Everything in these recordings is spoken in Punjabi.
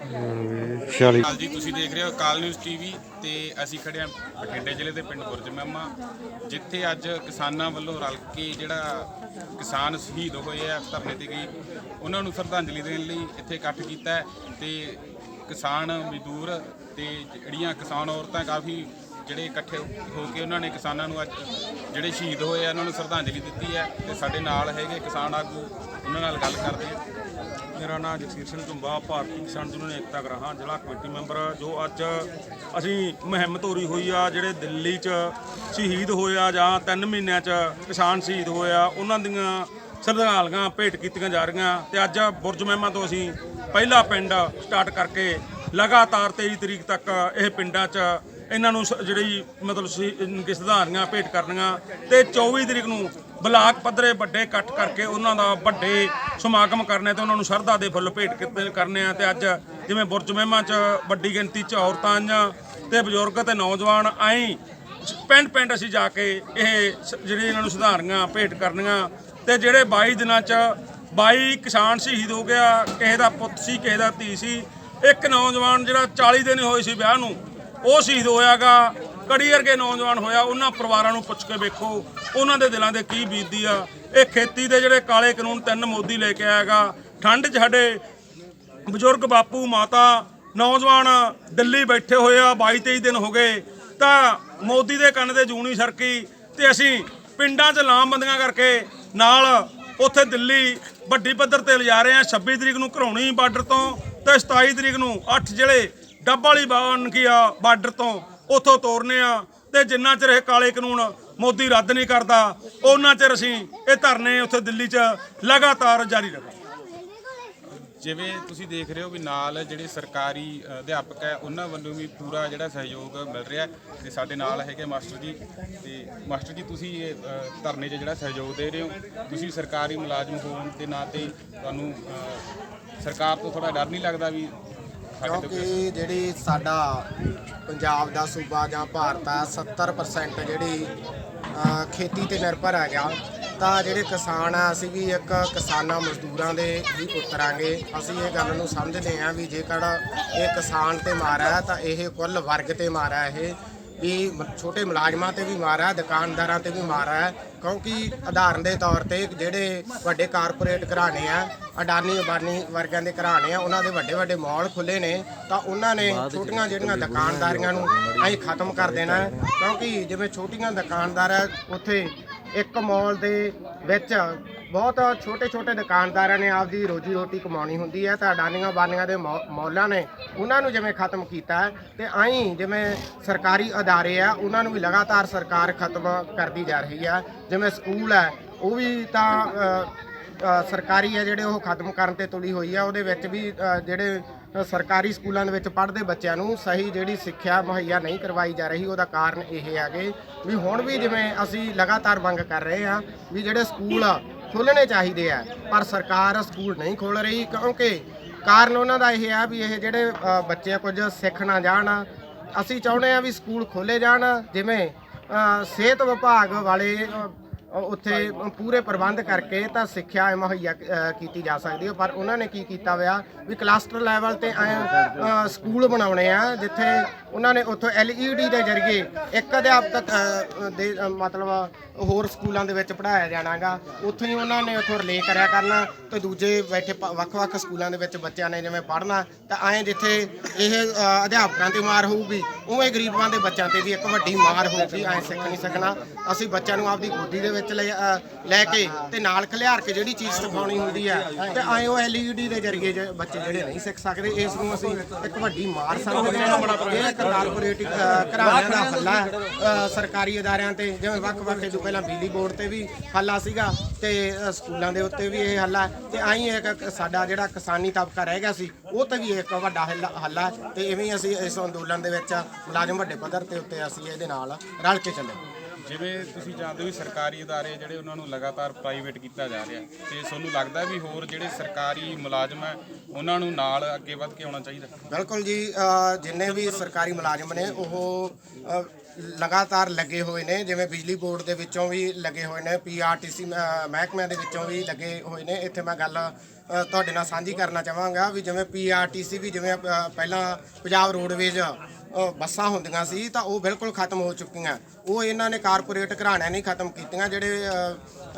46 ਹਾਲ ਜੀ, ਤੁਸੀਂ ਦੇਖ ਰਹੇ ਹੋ ਕਾਲ ਨਿਊਜ਼ ਟੀਵੀ ਤੇ ਅਸੀਂ ਖੜੇ ਹਾਂ ਬਠਿੰਡੇ ਜ਼ਿਲ੍ਹੇ ਦੇ ਪਿੰਡ ਬੁਰਜ ਮਹਿਮਾ ਜਿੱਥੇ ਅੱਜ ਕਿਸਾਨਾਂ ਵੱਲੋਂ ਰਲ ਕੇ ਜਿਹੜਾ ਕਿਸਾਨ ਸ਼ਹੀਦ ਹੋਏ ਆ ਧਰਨੇ ਤੇ ਗਈ ਉਹਨਾਂ ਨੂੰ ਸ਼ਰਧਾਂਜਲੀ ਦੇਣ ਲਈ ਇੱਥੇ ਇਕੱਠ ਕੀਤਾ ਹੈ ਤੇ ਕਿਸਾਨ ਮਜ਼ਦੂਰ ਤੇ ਜਿਹੜੀਆਂ ਕਿਸਾਨ ਔਰਤਾਂ ਕਾਫੀ ਜਿਹੜੇ ਇਕੱਠੇ ਹੋ ਕੇ ਉਹਨਾਂ ਨੇ ਕਿਸਾਨਾਂ ਨੂੰ ਅੱਜ ਜਿਹੜੇ ਸ਼ਹੀਦ ਹੋਏ ਆ, ਉਹਨਾਂ ਨੂੰ ਸ਼ਰਧਾਂਜਲੀ ਦਿੱਤੀ ਹੈ ਤੇ ਸਾਡੇ ਨਾਲ ਹੈਗੇ ਕਿਸਾਨ ਆਗੂ, ਉਹਨਾਂ ਨਾਲ ਗੱਲ ਕਰਦੇ ਹਾਂ। ਮੇਰਾ ਨਾਮ ਜਗਸੀਰ ਸਿੰਘ ਝੁੰਬਾ ਭਾਰਤੀ ਕਿਸਾਨ ਯੂਨੀਅਨ ਏਕਤਾ ਗ੍ਰਾਹਾਂ, ਜ਼ਿਲ੍ਹਾ ਕਮੇਟੀ ਮੈਂਬਰ, ਜੋ ਅੱਜ ਅਸੀਂ ਮੁਹਿੰਮ ਤੋਰੀ ਹੋਈ ਆ, ਜਿਹੜੇ ਦਿੱਲੀ 'ਚ ਸ਼ਹੀਦ ਹੋਇਆ ਜਾਂ 3 ਮਹੀਨਿਆਂ 'ਚ ਕਿਸਾਨ ਸ਼ਹੀਦ ਹੋਇਆ ਉਹਨਾਂ ਦੀਆਂ ਸ਼ਰਧਾਂਜਲੀਆਂ ਭੇਟ ਕੀਤੀਆਂ ਜਾ ਰਹੀਆਂ ਤੇ ਅੱਜ ਬੁਰਜ ਮਹਿਮਾ ਤੋਂ ਅਸੀਂ ਪਹਿਲਾ ਪਿੰਡ ਸਟਾਰਟ ਕਰਕੇ ਲਗਾਤਾਰ 23 ਤਰੀਕ ਤੱਕ ਇਹ ਪਿੰਡਾਂ 'ਚ ਇਹਨਾਂ ਨੂੰ ਸ- ਜਿਹੜੀ ਮਤਲਬ ਸ਼ਹੀ- ਸ਼ਰਧਾਂਜਲੀਆਂ ਭੇਟ ਕਰਨੀਆਂ ਤੇ 24 ਤਰੀਕ ਨੂੰ ਬਲਾਕ ਪੱਧਰੇ ਵੱਡੇ ਇਕੱਠ ਕਰਕੇ ਉਹਨਾਂ ਦਾ ਵੱਡੇ ਸਮਾਗਮ ਕਰਨੇ ਤੇ ਉਹਨਾਂ ਨੂੰ ਸ਼ਰਧਾ ਦੇ ਫੁੱਲ ਭੇਟ ਕੀਤੇ ਕਰਨੇ ਆ ਤੇ ਅੱਜ ਜਿਵੇਂ ਬੁਰਜ ਮਹਿਮਾ ਚ ਵੱਡੀ ਗਿਣਤੀ ਚ ਔਰਤਾਂ ਆਈਆਂ ਤੇ ਬਜ਼ੁਰਗ ਤੇ ਨੌਜਵਾਨ ਆਈ, ਪਿੰਡ ਪਿੰਡ ਅਸੀਂ ਜਾ ਕੇ ਇਹ ਸ- ਜਿਹੜੀ ਇਹਨਾਂ ਨੂੰ ਸੁਧਾਰੀਆਂ, ਭੇਟ ਕਰਨੀਆਂ ਤੇ ਜਿਹੜੇ 22 ਦਿਨਾਂ ਚ 22 ਕਿਸਾਨ ਸ਼ਹੀਦ ਹੋ ਗਿਆ, ਕਿਸੇ ਦਾ ਪੁੱਤ ਸੀ, ਕਿਸੇ ਦਾ ਧੀ ਸੀ, ਇੱਕ ਨੌਜਵਾਨ ਜਿਹੜਾ 40 ਦਿਨ ਹੋਏ ਸੀ ਵਿਆਹ ਨੂੰ, ਉਹ ਸ਼ਹੀਦ ਹੋਇਆਗਾ। ਕੜੀ ਵਰਗੇ ਨੌਜਵਾਨ ਹੋਇਆ, ਉਹਨਾਂ ਪਰਿਵਾਰਾਂ ਨੂੰ ਪੁੱਛ ਕੇ ਵੇਖੋ, ਉਹਨਾਂ ਦੇ ਦਿਲਾਂ ਦੇ ਕੀ ਬੀਤਦੀ ਆ। ਇਹ ਖੇਤੀ ਦੇ ਜਿਹੜੇ ਕਾਲੇ ਕਾਨੂੰਨ ਤਿੰਨ ਮੋਦੀ ਲੈ ਕੇ ਆਏਗਾ ਠੰਡ 'ਚ ਸਾਡੇ ਬਜ਼ੁਰਗ ਬਾਪੂ, ਮਾਤਾ, ਨੌਜਵਾਨ ਦਿੱਲੀ ਬੈਠੇ ਹੋਏ ਆ 22 23 ਦਿਨ ਹੋ ਗਏ। ਤਾਂ ਮੋਦੀ ਦੇ ਕੰਨ ਦੇ ਜੂਣੀ ਸਰਕੀ ਤੇ ਅਸੀਂ ਪਿੰਡਾਂ 'ਚ ਲਾਮਬੰਦੀਆਂ ਕਰਕੇ ਨਾਲ ਉੱਥੇ ਦਿੱਲੀ ਵੱਡੀ ਪੱਧਰ ਤੇ ਲਿਜਾ ਰਹੇ ਆ 26 ਤਰੀਕ ਨੂੰ ਘਰੌਣੀ ਬਾਰਡਰ ਤੋਂ ਤੇ 27 ਤਰੀਕ ਨੂੰ 8 ਜਿਹੜੇ ਡੱਬ ਵਾਲੀ ਬਾਣ ਆ ਬਾਰਡਰ ਤੋਂ। ਉੱਥੋਂ ਤੋਰਨੇ ਆ ਤੇ ਜਿੰਨਾ ਚਿਰ ਇਹ ਕਾਲੇ ਕਾਨੂੰਨ ਮੋਦੀ ਰੱਦ ਨਹੀਂ ਕਰਦਾ, ਉਹਨਾਂ ਚਿਰ ਅਸੀਂ ਇਹ ਧਰਨੇ ਉੱਥੇ ਦਿੱਲੀ 'ਚ ਲਗਾਤਾਰ ਜਾਰੀ ਰੱਖਾਂਗੇ। ਜਿਵੇਂ ਤੁਸੀਂ ਦੇਖ ਰਹੇ ਹੋ ਵੀ ਨਾਲ ਜਿਹੜੇ ਸਰਕਾਰੀ ਅਧਿਆਪਕ ਹੈ, ਉਹਨਾਂ ਵੱਲੋਂ ਵੀ ਪੂਰਾ ਜਿਹੜਾ ਸਹਿਯੋਗ ਮਿਲ ਰਿਹਾ ਹੈ। ਤੇ ਸਾਡੇ ਨਾਲ ਹੈਗੇ ਮਾਸਟਰ ਜੀ, ਤੇ ਮਾਸਟਰ ਜੀ, ਤੁਸੀਂ ਇਹ ਧਰਨੇ 'ਚ ਜਿਹੜਾ ਸਹਿਯੋਗ ਦੇ ਰਹੇ ਹੋ, ਤੁਸੀਂ ਸਰਕਾਰੀ ਮੁਲਾਜ਼ਮ ਹੋਣ ਦੇ ਨਾਤੇ ਤੁਹਾਨੂੰ ਸਰਕਾਰ ਤੋਂ ਥੋੜਾ ਡਰ ਨਹੀਂ ਲੱਗਦਾ ਵੀ ਕਿਉਂਕਿ ਜਿਹੜੀ ਸਾਡਾ ਪੰਜਾਬ ਦਾ ਸੂਬਾ ਜਾਂ ਭਾਰਤ ਆ 70% ਜਿਹੜੀ ਖੇਤੀ ਤੇ ਨਿਰਭਰ ਹੈਗਾ, ਤਾਂ ਜਿਹੜੇ ਕਿਸਾਨ ਆ, ਅਸੀਂ ਵੀ ਇੱਕ ਕਿਸਾਨਾਂ ਮਜ਼ਦੂਰਾਂ ਦੇ ਹੀ ਪੁੱਤਰਾਂਗੇ ਅਸੀਂ ਇਹ ਗੱਲ ਨੂੰ ਸਮਝਦੇ ਹਾਂ ਵੀ ਜੇਕਰ ਇਹ ਕਿਸਾਨ ਤੇ ਮਾਰਾ ਤਾਂ ਇਹ ਕੁੱਲ ਵਰਗ ਤੇ ਮਾਰਾ ਇਹ। ਵੀ ਛੋਟੇ ਮੁਲਾਜ਼ਮਾਂ ਤੇ ਵੀ ਮਾਰਾ ਹੈ ਦੁਕਾਨਦਾਰਾਂ ਤੇ ਵੀ ਮਾਰਾ ਹੈ ਕਿਉਂਕਿ ਉਦਾਹਰਨ ਦੇ ਤੌਰ ਤੇ ਜਿਹੜੇ ਵੱਡੇ ਕਾਰਪੋਰੇਟ ਘਰਾਣੇ ਆ ਅਡਾਨੀ ਅਬਾਨੀ ਵਰਗਾਂ ਦੇ ਘਰਾਣੇ ਆ ਉਹਨਾਂ ਦੇ ਵੱਡੇ ਵੱਡੇ ਮਾਲ ਖੁੱਲੇ ਨੇ ਤਾਂ ਉਹਨਾਂ ਨੇ ਛੋਟੀਆਂ ਜਿਹੜੀਆਂ ਦੁਕਾਨਦਾਰੀਆਂ ਨੂੰ ਐਂ ਖਤਮ ਕਰ ਦੇਣਾ। ਕਿਉਂਕਿ ਜਿਵੇਂ ਛੋਟੀਆਂ ਦੁਕਾਨਦਾਰ ਆ ਉੱਥੇ ਇੱਕ ਮਾਲ ਦੇ ਵਿੱਚ ਬਹੁਤ ਛੋਟੇ ਛੋਟੇ ਦੁਕਾਨਦਾਰਾਂ ਨੇ ਆਪਦੀ ਰੋਜੀ ਰੋਟੀ ਕਮਾਉਣੀ ਹੁੰਦੀ ਹੈ। ਤਾਂ ਅਡਾਨੀਆਂ ਬਾਨੀਆਂ ਦੇ ਮੌਲਾਂ ਨੇ ਉਹਨਾਂ ਨੂੰ ਜਿਵੇਂ ਖਤਮ ਕੀਤਾ ਹੈ, ਤੇ ਆਈ ਜਿਵੇਂ ਸਰਕਾਰੀ ਅਦਾਰੇ ਆ ਉਹਨਾਂ ਨੂੰ ਵੀ ਲਗਾਤਾਰ ਸਰਕਾਰ ਖਤਮ ਕਰਦੀ ਜਾ ਰਹੀ ਆ। ਜਿਵੇਂ ਸਕੂਲ ਹੈ ਉਹ ਵੀ ਤਾਂ ਸਰਕਾਰੀ ਹੈ ਜਿਹੜੇ ਉਹ ਖਤਮ ਕਰਨ ਤੇ ਤੁਲੀ ਹੋਈ ਆ। ਉਹਦੇ ਵਿੱਚ ਵੀ ਜਿਹੜੇ ਸਰਕਾਰੀ ਸਕੂਲਾਂ ਦੇ ਵਿੱਚ ਪੜ੍ਹਦੇ ਬੱਚਿਆਂ ਨੂੰ ਸਹੀ ਜਿਹੜੀ ਸਿੱਖਿਆ ਮੁਹੱਈਆ ਨਹੀਂ ਕਰਵਾਈ ਜਾ ਰਹੀ ਉਹਦਾ ਕਾਰਨ ਇਹ ਹੈਗੇ ਵੀ ਹੁਣ ਵੀ ਜਿਵੇਂ ਅਸੀਂ ਲਗਾਤਾਰ ਮੰਗ ਕਰ ਰਹੇ ਹਾਂ ਵੀ ਜਿਹੜੇ ਸਕੂਲ ਆ ਖੋਲ੍ਹਣੇ ਚਾਹੀਦੇ ਆ, ਪਰ ਸਰਕਾਰ ਸਕੂਲ ਨਹੀਂ ਖੋਲ੍ਹ ਰਹੀ ਕਿਉਂਕਿ ਕਾਰਨ ਉਹਨਾਂ ਦਾ ਇਹ ਆ ਵੀ ਇਹ ਜਿਹੜੇ ਬੱਚੇ ਕੁਝ ਸਿੱਖ ਨਾ ਜਾਣ। ਅਸੀਂ ਚਾਹੁੰਦੇ ਆ ਵੀ ਸਕੂਲ ਖੋਲੇ ਜਾਣ, ਜਿਵੇਂ ਸਿਹਤ ਵਿਭਾਗ ਵਾਲੇ ਉੱਥੇ ਪੂਰੇ ਪ੍ਰਬੰਧ ਕਰਕੇ ਤਾਂ ਸਿੱਖਿਆ ਮੁਹੱਈਆ ਕੀਤੀ ਜਾ ਸਕਦੀ ਹੈ। ਪਰ ਉਹਨਾਂ ਨੇ ਕੀ ਕੀਤਾ ਹੋਇਆ ਵੀ ਕਲਸਟਰ ਲੈਵਲ ਤੇ ਐਂ, ਸਕੂਲ ਬਣਾਉਣੇ ਆ ਜਿੱਥੇ ਉਹਨਾਂ ਨੇ ਉੱਥੋਂ LED ਦੇ ਜ਼ਰੀਏ ਇੱਕ ਅਧਿਆਪਕ ਦੇ ਮਤਲਬ ਹੋਰ ਸਕੂਲਾਂ ਦੇ ਵਿੱਚ ਪੜਾਇਆ ਜਾਣਾਗਾ। ਉੱਥੋਂ ਹੀ ਉਹਨਾਂ ਨੇ ਉੱਥੋਂ ਰਿਲੇ ਕਰਿਆ ਕਰਨਾ ਤੇ ਦੂਜੇ ਬੈਠੇ ਪ- ਵੱਖ-ਵੱਖ ਸਕੂਲਾਂ ਦੇ ਵਿੱਚ ਬੱਚਿਆਂ ਨੇ ਜਿਵੇਂ ਪੜ੍ਹਨਾ ਤਾਂ ਐਂ ਜਿੱਥੇ ਇਹ ਅਧਿਆਪਕਾਂ ਤੇ ਮਾਰ ਹੋਊਗੀ ਉਵੇਂ ਗਰੀਬਾਂ ਦੇ ਬੱਚਿਆਂ ਤੇ ਵੀ ਇੱਕ ਵੱਡੀ ਮਾਰ ਹੋਊਗੀ ਐਂ ਸਿੱਖ ਨਹੀਂ ਸਕਣਾ। ਅਸੀਂ ਬੱਚਿਆਂ ਨੂੰ ਆਪਦੀ ਗੋਦੀ ਦੇ ਵਿੱਚ ਲੈ ਅ, ਲੈ ਕੇ ਤੇ ਨਾਲ ਖਲਿਆਰ ਕੇ ਜਿਹੜੀ ਚੀਜ਼ ਸਿਖਾਉਣੀ ਹੁੰਦੀ ਹੈ ਤੇ ਐਂ ਉਹ LED ਦੇ ਜ਼ਰੀਏ ਜੇ ਬੱਚੇ ਜਿਹੜੇ ਨਹੀਂ ਸਿੱਖ ਸਕਦੇ ਇਸ ਨੂੰ ਅਸੀਂ ਇੱਕ ਵੱਡੀ ਮਾਰ ਸਮਝਦੇ ਹਾਂ। ਇਹ ਕਾਰਪੋਰੇਟ ਅ, ਘਰਾਣਿਆਂ ਦਾ ਹੱਲਾ ਹੈ, ਅ, ਸਰਕਾਰੀ ਅਦਾਰਿਆਂ ਤੇ ਜਿਵੇਂ ਵੱਖ-ਵੱਖ ਜੋ ਪਹਿਲਾਂ ਬਿਜਲੀ ਬੋਰਡ ਤੇ ਵੀ ਹੱਲਾ ਸੀਗਾ ਤੇ ਅ, ਸਕੂਲਾਂ ਦੇ ਉੱਤੇ ਵੀ ਇਹ ਹੱਲਾ ਹੈ। ਤੇ ਆਈ ਇੱਕ ਇੱਕ ਸਾਡਾ ਜਿਹੜਾ ਕਿਸਾਨੀ ਤਬਕਾ ਰਹਿ ਗਿਆ ਸੀ ਉਹ ਤੇ ਵੀ ਇੱਕ ਵੱਡਾ ਹੱਲਾ ਹੱਲਾ ਹੈ। ਤੇ ਇਵੇਂ ਹੀ ਅਸੀਂ ਇਸ ਅੰਦੋਲਨ ਦੇ ਵਿੱਚ ਮੁਲਾਜ਼ਮ ਵੱਡੇ ਪੱਧਰ ਤੇ ਉੱਤੇ ਅਸੀਂ ਇਹਦੇ ਨਾਲ ਰਲ ਕੇ ਚੱਲੇ। ਜਿਵੇਂ ਤੁਸੀਂ ਜਾਣਦੇ ਹੋ ਵੀ ਸਰਕਾਰੀ ਅਦਾਰੇ ਜਿਹੜੇ ਉਹਨਾਂ ਨੂੰ ਲਗਾਤਾਰ ਪ੍ਰਾਈਵੇਟ ਕੀਤਾ ਜਾ ਰਿਹਾ ਤੇ ਤੁਹਾਨੂੰ ਲੱਗਦਾ ਵੀ ਹੋਰ ਜਿਹੜੇ ਸਰਕਾਰੀ ਮੁਲਾਜ਼ਮ ਹੈ, ਉਹਨਾਂ ਨੂੰ ਨਾਲ ਅੱਗੇ ਵੱਧ ਕੇ ਆਉਣਾ ਚਾਹੀਦਾ? ਬਿਲਕੁਲ ਜੀ ਜਿੰਨੇ ਵੀ ਸਰਕਾਰੀ ਮੁਲਾਜ਼ਮ ਨੇ, ਉਹ ਲਗਾਤਾਰ ਲੱਗੇ ਹੋਏ ਨੇ, ਜਿਵੇਂ ਬਿਜਲੀ ਬੋਰਡ ਦੇ ਵਿੱਚੋਂ ਵੀ ਲੱਗੇ ਹੋਏ ਨੇ ਪੀਆਰਟੀਸੀ ਮਹਿਕਮਿਆਂ ਦੇ ਵਿੱਚੋਂ ਵੀ ਲੱਗੇ ਹੋਏ ਨੇ। ਇੱਥੇ ਮੈਂ ਗੱਲ ਤੁਹਾਡੇ ਨਾਲ ਸਾਂਝੀ ਕਰਨਾ ਚਾਹਾਂਗਾ ਵੀ ਜਿਵੇਂ ਪੀਆਰਟੀਸੀ ਵੀ ਜਿਵੇਂ ਪਹਿਲਾਂ ਪੰਜਾਬ ਰੋਡਵੇਜ਼ ਬੱਸਾਂ ਹੁੰਦੀਆਂ ਸੀ ਤਾਂ ਉਹ ਬਿਲਕੁਲ ਖਤਮ ਹੋ ਚੁੱਕੀਆਂ। ਉਹ ਇਹਨਾਂ ਨੇ ਕਾਰਪੋਰੇਟ ਘਰਾਣਿਆਂ ਨਹੀਂ ਖਤਮ ਕੀਤੀਆਂ ਜਿਹੜੇ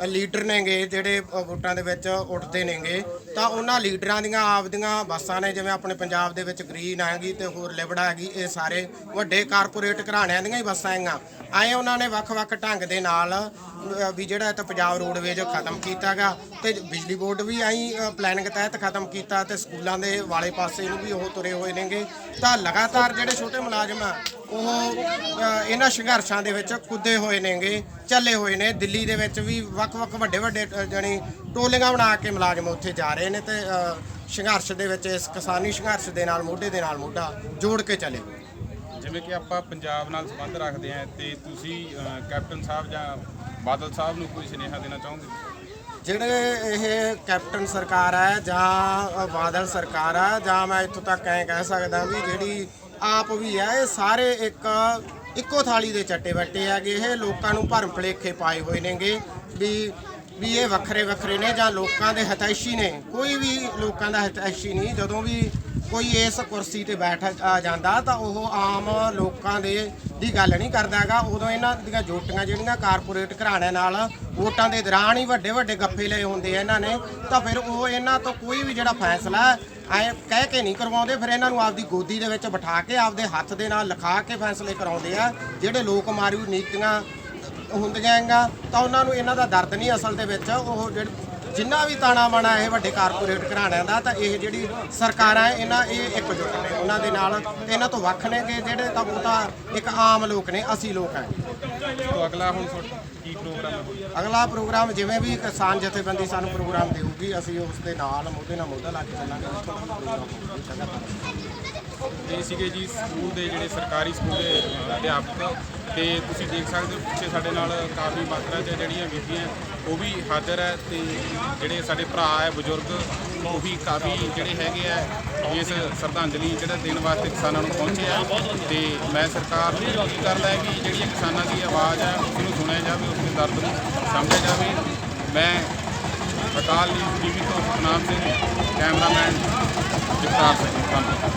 ਲੀਡਰ ਨੇਗੇ, ਜਿਹੜੇ ਵੋਟਾਂ ਦੇ ਵਿੱਚ ਉੱਠਦੇ ਨੇਗੇ। ਤਾਂ ਉਹਨਾਂ ਲੀਡਰਾਂ ਦੀਆਂ ਆਪਦੀਆਂ ਬੱਸਾਂ ਨੇ, ਜਿਵੇਂ ਆਪਣੇ ਪੰਜਾਬ ਦੇ ਵਿੱਚ ਗ੍ਰੀਨ ਹੈਗੀ ਤੇ ਹੋਰ ਲਿਬੜਾ ਹੈਗੀ, ਇਹ ਸਾਰੇ ਵੱਡੇ ਕਾਰਪੋਰੇਟ ਘਰਾਣਿਆਂ ਦੀਆਂ ਹੀ ਬੱਸਾਂ ਹੈਗੀਆਂ। ਆਏ ਉਹਨਾਂ ਨੇ ਵੱਖ-ਵੱਖ ਢੰਗ ਦੇ ਨਾਲ ਵੀ ਜਿਹੜਾ ਇਹ ਪੰਜਾਬ ਰੋਡਵੇਜ ਖਤਮ ਕੀਤਾਗਾ ਤੇ ਬਿਜਲੀ ਬੋਰਡ ਵੀ ਆਈ ਪਲੈਨਿੰਗ ਤਹਿਤ ਖਤਮ ਕੀਤਾ ਤੇ ਸਕੂਲਾਂ ਦੇ ਵਾਲੇ ਪਾਸੇ ਨੂੰ ਵੀ ਉਹ ਤੁਰੇ ਹੋਏ ਨੇਗੇ। ਤਾਂ ਲਗਾਤਾਰ ਜਿਹੜੇ ਛੋਟੇ ਮੁਲਾਜ਼ਮ ਆ ਉਹ ਅ, ਇਹਨਾਂ ਸੰਘਰਸ਼ਾਂ ਦੇ ਵਿੱਚ ਕੁੱਦੇ ਹੋਏ ਨੇਗੇ ਚੱਲੇ ਹੋਏ ਨੇ। ਦਿੱਲੀ ਦੇ ਵਿੱਚ ਵੀ ਵੱਖ-ਵੱਖ ਵੱਡੇ-ਵੱਡੇ ਜਾਣੀ ਟੋਲੀਆਂ ਬਣਾ ਕੇ ਮੁਲਾਜ਼ਮ ਉੱਥੇ ਜਾ ਰਹੇ ਨੇ ਤੇ ਅ, ਸੰਘਰਸ਼ ਦੇ ਵਿੱਚ ਇਸ ਕਿਸਾਨੀ ਸੰਘਰਸ਼ ਦੇ ਨਾਲ ਮੋਢੇ ਦੇ ਨਾਲ ਮੋਢਾ ਜੋੜ ਕੇ ਚੱਲੇ ਜਿਵੇਂ ਕਿ ਆਪਾਂ ਪੰਜਾਬ ਨਾਲ ਸੰਬੰਧ ਰੱਖਦੇ ਹਾਂ ਤੇ ਤੁਸੀਂ ਕੈਪਟਨ ਸਾਹਿਬ ਜਾਂ ਬਾਦਲ ਸਾਹਿਬ ਨੂੰ ਕੋਈ ਸੁਨੇਹਾ ਦੇਣਾ ਚਾਹੋਗੇ? ਜਿਹੜੇ ਇਹ ਕੈਪਟਨ ਸਰਕਾਰ ਹੈ ਜਾਂ ਬਾਦਲ ਸਰਕਾਰ ਹੈ ਜਾਂ ਮੈਂ ਇੱਥੋਂ ਤੱਕ ਐਂ ਕਹਿ ਸਕਦਾ ਵੀ ਜਿਹੜੀ ਆਪ ਵੀ ਹੈ। ਇਹ ਸਾਰੇ ਇੱਕ, ਇੱਕੋ ਥਾਲੀ ਦੇ ਚੱਟੇ ਵੱਟੇ ਹੈਗੇ। ਇਹ ਲੋਕਾਂ ਨੂੰ ਭਰਮ ਭੁਲੇਖੇ ਪਾਏ ਹੋਏ ਨੇਗੇ ਵੀ ਵੀ ਇਹ ਵੱਖਰੇ ਵੱਖਰੇ ਨੇ ਜਾਂ ਲੋਕਾਂ ਦੇ ਹਤੈਸ਼ੀ ਨੇ। ਕੋਈ ਵੀ ਲੋਕਾਂ ਦਾ ਹਤੈਸ਼ੀ ਨਹੀਂ। ਜਦੋਂ ਵੀ ਕੋਈ ਇਸ ਕੁਰਸੀ ਤੇ ਬੈਠ ਆ ਜਾਂਦਾ ਤਾਂ ਉਹ ਆਮ ਲੋਕਾਂ ਦੇ ਦੀ ਗੱਲ ਨਹੀਂ ਕਰਦਾਗਾ ਉਦੋਂ ਇਹਨਾਂ ਦੀਆਂ ਜੋਟੀਆਂ ਜਿਹੜੀਆਂ ਕਾਰਪੋਰੇਟ ਘਰਾਣਿਆਂ ਨਾਲ ਵੋਟਾਂ ਦੇ ਦੌਰਾਨ ਹੀ ਵੱਡੇ ਵੱਡੇ ਗੱਫੇ ਲਏ ਹੁੰਦੇ ਆ ਇਹਨਾਂ ਨੇ। ਤਾਂ ਫਿਰ ਉਹ ਇਹਨਾਂ ਤੋਂ ਕੋਈ ਵੀ ਜਿਹੜਾ ਫੈਸਲਾ ਐ ਕਹਿ ਕੇ ਨਹੀਂ ਕਰਵਾਉਂਦੇ, ਫਿਰ ਇਹਨਾਂ ਨੂੰ ਆਪਦੀ ਗੋਦੀ ਦੇ ਵਿੱਚ ਬਿਠਾ ਕੇ ਆਪਦੇ ਹੱਥ ਦੇ ਨਾਲ ਲਿਖਾ ਕੇ ਫੈਸਲੇ ਕਰਾਉਂਦੇ ਆ, ਜਿਹੜੇ ਲੋਕ ਮਾਰੂ ਨੀਤੀਆਂ ਹੁੰਦੀਆਂ ਹੈਗਾ ਤਾਂ ਉਹਨਾਂ ਨੂੰ ਇਹਨਾਂ ਦਾ ਦਰਦ ਨਹੀਂ ਅਸਲ ਦੇ ਵਿੱਚ, ਉਹ ਜਿਹੜੇ ਜਿੰਨਾ ਵੀ ਤਾਣਾ ਬਾਣਾ ਇਹ ਵੱਡੇ ਕਾਰਪੋਰੇਟ ਘਰਾਣਿਆਂ ਦਾ ਤਾਂ ਇਹ ਜਿਹੜੀ ਸਰਕਾਰਾਂ ਹੈ ਇਹਨਾਂ ਇਹ ਇਕਜੁੱਟ ਨੇ। ਉਹਨਾਂ ਦੇ ਨਾਲ ਤੇ ਇਹਨਾਂ ਤੋਂ ਵੱਖ ਨੇਗੇ ਜਿਹੜੇ ਤਾਂ ਉਹ ਤਾਂ ਇੱਕ ਆਮ ਲੋਕ ਨੇ ਅਸੀਂ ਲੋਕ ਹੈ। ਤੋਂ ਅਗਲਾ ਹੁਣ ਕੀ ਪ੍ਰੋਗਰਾਮ ਹੈ? ਅਗਲਾ ਪ੍ਰੋਗਰਾਮ ਜਿਵੇਂ ਵੀ ਕਿਸਾਨ ਜਥੇਬੰਦੀ ਸਾਨੂੰ ਪ੍ਰੋਗਰਾਮ ਦੇਊਗੀ ਅਸੀਂ ਉਸ ਦੇ ਨਾਲ ਮੋਢੇ ਨਾਲ ਮੋਢਾ ਲਾ ਕੇ ਚੱਲਾਂਗੇ ਪ੍ਰੋਗਰਾਮ ਹੋਊਗਾ ਇਹ ਸੀਗੇ ਜੀ ਸਕੂਲ ਦੇ ਜਿਹੜੇ ਸਰਕਾਰੀ ਸਕੂਲ ਦੇ ਅਧਿਆਪਕ ਤੇ ਤੁਸੀਂ ਦੇਖ ਸਕਦੇ ਹੋ ਪਿੱਛੇ ਸਾਡੇ ਨਾਲ ਕਾਫੀ ਮਾਤਰਾ 'ਚ ਜਿਹੜੀਆਂ ਬੀਬੀਆਂ ਉਹ ਵੀ ਹਾਜ਼ਰ ਹੈ ਤੇ ਜਿਹੜੇ ਸਾਡੇ ਭਰਾ ਹੈ, ਬਜ਼ੁਰਗ, ਉਹ ਵੀ ਕਾਫੀ ਜਿਹੜੇ ਹੈਗੇ ਆ ਇਸ ਸ਼ਰਧਾਂਜਲੀ ਜਿਹੜਾ ਦੇਣ ਵਾਸਤੇ ਕਿਸਾਨਾਂ ਨੂੰ ਪਹੁੰਚਿਆ ਆ ਤੇ ਮੈਂ ਸਰਕਾਰ ਨੂੰ ਅਪੀਲ ਕਰਦਾ ਹੈ ਕਿ ਜਿਹੜੀਆਂ ਕਿਸਾਨਾਂ ਦੀ ਆਵਾਜ਼ ਹੈ ਉਸ ਨੂੰ ਸੁਣਿਆ ਜਾਵੇ ਉਸ ਦੇ ਦਰਦ ਨੂੰ ਸਮਝਿਆ ਜਾਵੇ। ਮੈਂ ਅਕਾਲ ਨਿਊਜ਼ ਟੀਵੀ ਤੋਂ ਨਾਮ ਸਿੰਘ, ਕੈਮਰਾਮੈਨ ਜਗਤਾਰ ਸਿੰਘ, ਧੰਨਵਾਦ।